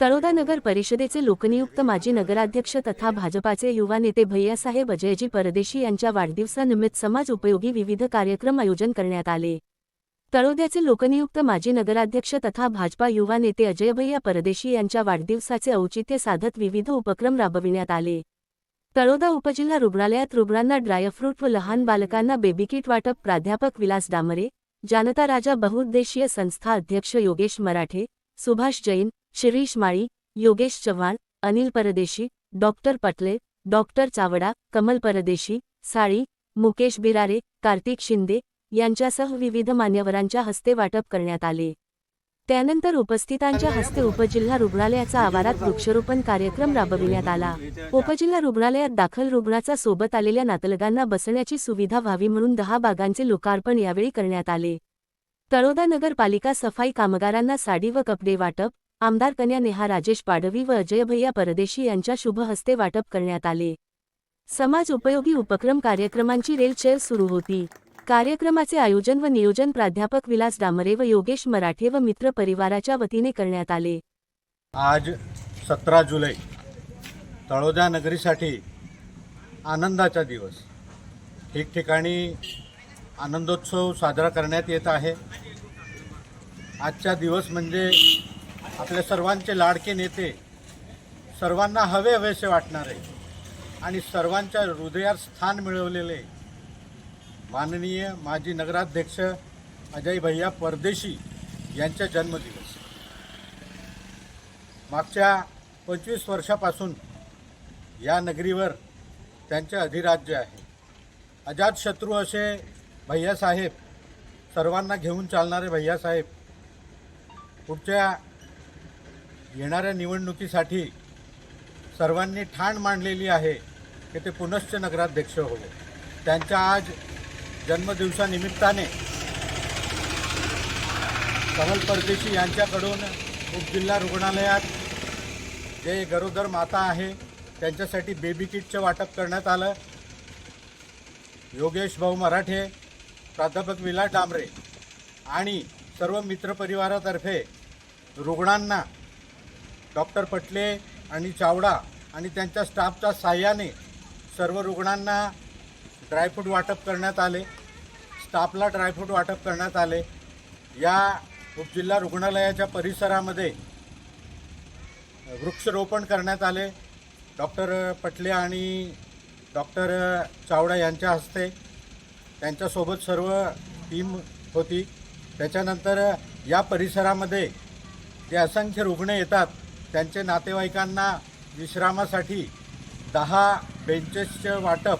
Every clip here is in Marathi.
तळोदा नगर परिषदेचे लोकनियुक्त माजी नगराध्यक्ष तथा भाजपाचे युवा नेते भैयासाहेब अजयजी परदेशी यांच्या वाढदिवसानिमित्त समाज उपयोगी विविध कार्यक्रम आयोजन करण्यात आले. तळोद्याचे लोकनियुक्त माजी नगराध्यक्ष तथा भाजपा युवा नेते अजय भैया परदेशी यांच्या वाढदिवसाचे औचित्य साधत विविध उपक्रम राबविण्यात आले. तळोदा उपजिल्हा रुग्णालयात रुग्णांना ड्रायफ्रूट व लहान बालकांना बेबीकिट वाटप प्राध्यापक विलास डामरे जानता राजा बहुउद्देशीय संस्था अध्यक्ष योगेश मराठे सुभाष जैन शिरीष माळी योगेश चव्हाण अनिल परदेशी डॉक्टर पटले डॉक्टर चावडा कमल परदेशी साळी मुकेश बिरारे कार्तिक शिंदे यांच्यासह विविध मान्यवरांच्या हस्ते वाटप करण्यात आले. त्यानंतर उपस्थितांच्या हस्ते उपजिल्हा रुग्णालयाचा आवारात वृक्षारोपण कार्यक्रम राबविण्यात आला. उपजिल्हा रुग्णालयात दाखल रुग्णाचा सोबत आलेल्या नातलगांना बसण्याची सुविधा व्हावी म्हणून दहा बागांचे लोकार्पण यावेळी करण्यात आले. तळोदा नगरपालिका सफाई कामगारांना साडी व कपडे वाटप आमदार कन्या नेहा राजेश पाडवी व अजय भैया परदेशी यांच्या शुभ हस्ते वाटप करण्यात आले. समाज उपयोगी उपक्रम कार्यक्रमांची रेलचेल सुरू होती. कार्यक्रमाचे आयोजन व नियोजन प्राध्यापक विलास डामरे व योगेश मराठे व मित्र परिवाराच्या वतीने करण्यात आले. आज सतरा जुलै तळोजा नगरीसाठी आनंदाचा दिवस. ठिकठिकाणी आनंदोत्सव साजरा करण्यात येत आहे. आजचा दिवस म्हणजे आपल्या सर्वांचे लाडके नेते सर्वांना हवे हवेसे वाटणारे आणि सर्वांच्या हृदयात स्थान मिळवलेले माननीय माजी नगराध्यक्ष अजय भैया परदेशी यांचा जन्मदिवस. मागच्या पंचवीस वर्षापासून या नगरीवर त्यांचे अधिराज्य आहे. अजातशत्रू असे भैयासाहेब सर्वांना घेऊन चालणारे भैयासाहेब पुढच्या येणाऱ्या निवडणुकीसाठी सर्वांनी ठाण मांडलेली आहे की ते पुनश्च नगराध्यक्ष होवो त्यांच्या आज जन्मदिवसानिमित्ताने कमल परदेशी यांच्याकडून उपजिल्हा रुग्णालयात जे गरोदर माता आहे त्यांच्यासाठी बेबी किटचं वाटप करण्यात आलं. योगेश भाऊ मराठे प्राध्यापक विलास डांबरे आणि सर्व मित्रपरिवारातर्फे रुग्णांना डॉक्टर पटले आणि चावडा आणि त्यांच्या स्टाफच्या साह्याने सर्व रुग्णांना ड्रायफ्रूट वाटप करण्यात आले. स्टाफला ड्रायफ्रूट वाटप करण्यात आले. या उपजिल्हा रुग्णालयाच्या परिसरामध्ये वृक्षरोपण करण्यात आले. डॉक्टर पटले आणि डॉक्टर चावडा यांच्या हस्ते त्यांच्यासोबत सर्व टीम होती. त्याच्यानंतर या परिसरामध्ये जे असंख्य रुग्ण येतात त्यांचे नातेवाईकांना विश्रामासाठी दहा बेंचेसचं वाटप.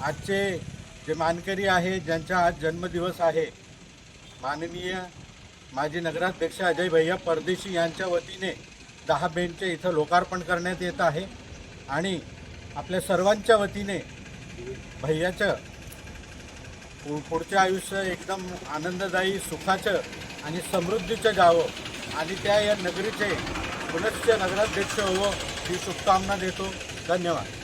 आजचे जे मानकरी आहे ज्यांचा आज जन्मदिवस आहे माननीय माजी नगराध्यक्ष अजय भैया परदेशी यांच्या वतीने दहा बेंचचे इथं लोकार्पण करण्यात येत आहे. आणि आपल्या सर्वांच्या वतीने भैयाचं पु- पुढचं आयुष्य एकदम आनंददायी सुखाचं आणि समृद्धीचं जावं. आणि त्या या नगरीचे पुनश्च नगराध्यक्ष हो ही शुभकामना देतो. धन्यवाद.